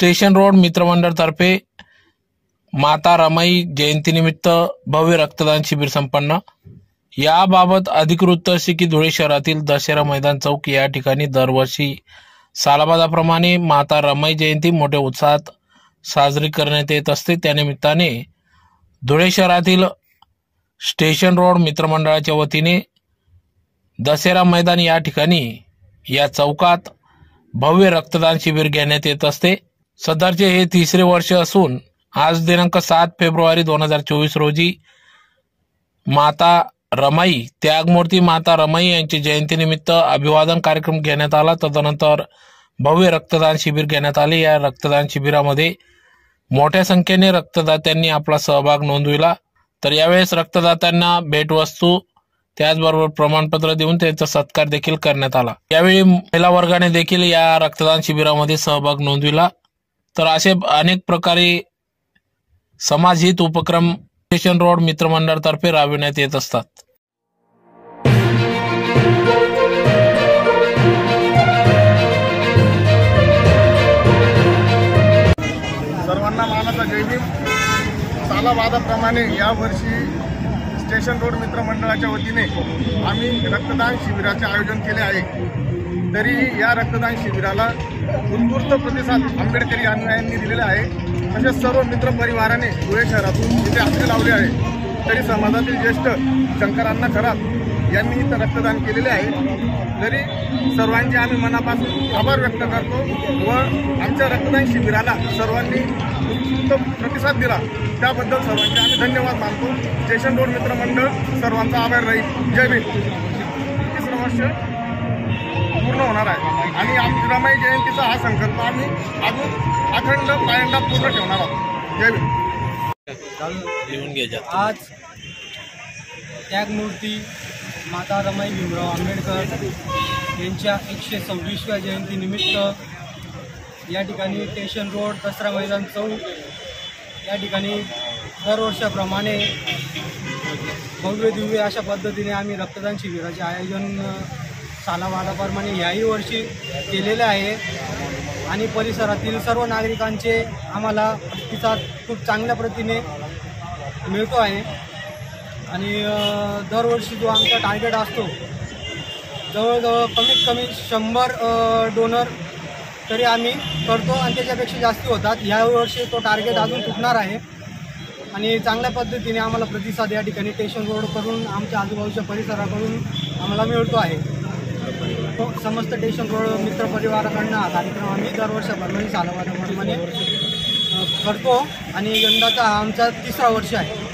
Station road मित्रमंडळतर्फे माता रमाई जयंतीनिमित्त भव्य रक्तदान शिबिर संपन्न. याबाबत अधिक वृत्त असे की धुळे शहरातील दशहरा मैदान चौक या ठिकाणी दरवर्षी सालाबादाप्रमाणे माता रमाई जयंती मोठ्या उत्साहात साजरी करण्यात येत असते. त्यानिमित्ताने धुळे शहरातील स्टेशन रोड मित्रमंडळाच्या वतीने दसरा मैदान या ठिकाणी या चौकात भव्य रक्तदान शिबिर घेण्यात येत असते. सदरचे हे तिसरे वर्ष असून आज दिनांक सात फेब्रुवारी दोन हजार चोवीस रोजी माता रमाई त्यागमूर्ती माता रमाई यांची जयंतीनिमित्त अभिवादन कार्यक्रम घेण्यात आला. तदनंतर भव्य रक्तदान शिबिर घेण्यात आले. या रक्तदान शिबिरामध्ये मोठ्या संख्येने रक्तदात्यांनी आपला सहभाग नोंदविला. तर यावेळेस रक्तदात्यांना भेटवस्तू त्याचबरोबर प्रमाणपत्र देऊन त्यांचा सत्कार देखील करण्यात आला. यावेळी महिला वर्गाने देखील या रक्तदान शिबिरामध्ये सहभाग नोंदविला. तर असे अनेक प्रकारे समाजहित उपक्रम स्टेशन रोड मित्रमंडळातर्फे राबविण्यात येत असतात. सर्वांना मानाचा जय भीम. सालावादाप्रमाणे यावर्षी स्टेशन रोड मित्रमंडळाच्या वतीने आम्ही रक्तदान शिबिराचे आयोजन केले आहे. तरीही या रक्तदान शिबिराला उत्कृष्ट प्रतिसाद आंबेडकरी अनुयायांनी दिलेला आहे. तसेच सर्व मित्र परिवाराने धुळे शहरातून इथे हस्ते लावले आहे. तरी समाजातील ज्येष्ठ शंकरांना खरात यांनी इथं रक्तदान केलेले आहे. तरी सर्वांचे आम्ही मनापासून आभार व्यक्त करतो व आमच्या रक्तदान शिबिराला सर्वांनी उत्तम प्रतिसाद दिला. त्याबद्दल सर्वांचे आम्ही धन्यवाद मानतो. स्टेशन रोड मित्रमंडळ सर्वांचा आभार राहील. जय भीम. तिसरं वर्ष पूर्ण होणार आहे. आणि आमची रमाई जयंतीचा हा संकल्प आम्ही अजून अखंड पायंडा पूर्ण ठेवणार आहोत. जय आज त्यागमूर्ती माता रमाई भीमराव आंबेडकर यांच्या एकशे सव्वीसव्या जयंतीनिमित्त या ठिकाणी स्टेशन रोड दसरा मैदान चौक या ठिकाणी दरवर्षाप्रमाणे भव्य दिव्य अशा पद्धतीने आम्ही रक्तदान शिबिराचे आयोजन सालावादाप्रमाणे याही वर्षी केलेले आहे. आणि परिसरातील सर्व नागरिकांचे आम्हाला प्रतिसाद खूप चांगल्या प्रतीने मिळतो आहे. आणि दरवर्षी जो आमचा टार्गेट असतो जवळजवळ कमीत कमी शंभर डोनर तरी आम्ही करतो. आणि त्याच्यापेक्षा जास्ती होतात. यावर्षी तो टार्गेट अजून तुटणार आहे. आणि चांगल्या पद्धतीने आम्हाला प्रतिसाद या ठिकाणी स्टेशन रोड करून आमच्या आजूबाजूच्या परिसराकडून आम्हाला मिळतो आहे. तो समस्त स्टेशन रोड मित्र हा कार्यक्रम आम्ही दरवर्षाप्रमाणे सालावादाप्रमाणे भरमणी करतो आणि यंदाचा हा आमचा तिसरा वर्ष आहे.